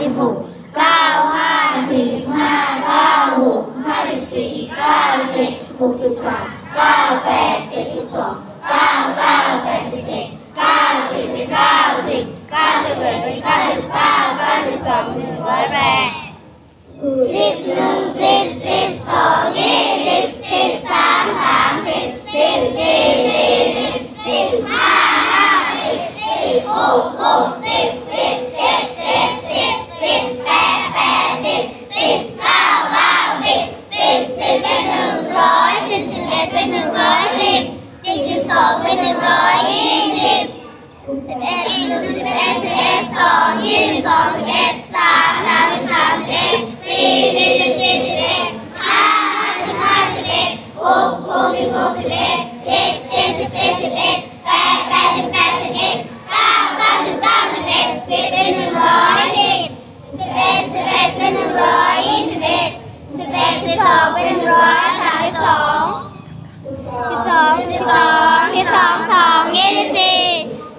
สิบหกเก้าห้าสี่ห้าเก้าหกห้าสิบสี่เก้าเจ็ดหกสิบสามเก้าแปดเจ็ดสิบสองเก้าเก้าแปดสิบเอ็ดเก้าสิบเป็นเก้าสิบเก้าสิบเอ็ดเป็นเก้าสิบเก้าเก้าสิบสองหนึ่งร้อยแปดสิบหนึ่ง บสิบสองเป็นหนึ่งร้อยยี่สิบสิบเอ็ดสิบสิบเอ็ดสิบเอ็ดสองยี่สิบสองสิบเอ็ดสามสามสิบสามสิบ สองสองยี่สิบสี่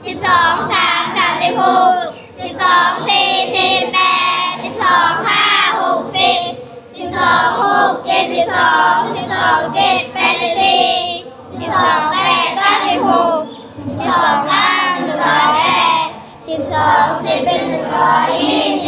สิบสองสามสามสิบหกสิบสองสี่สิบแปดสิบสองห้าหกสิบสิบสองหกเจ็ดสิบสองสิบสองเจ็ดแปดสิบสี่สิบสองแปดสิบหกสิบสองเก้าหนึ่งร้อยเอสิบสองสี่เป็นหนึ่งร้อยยี่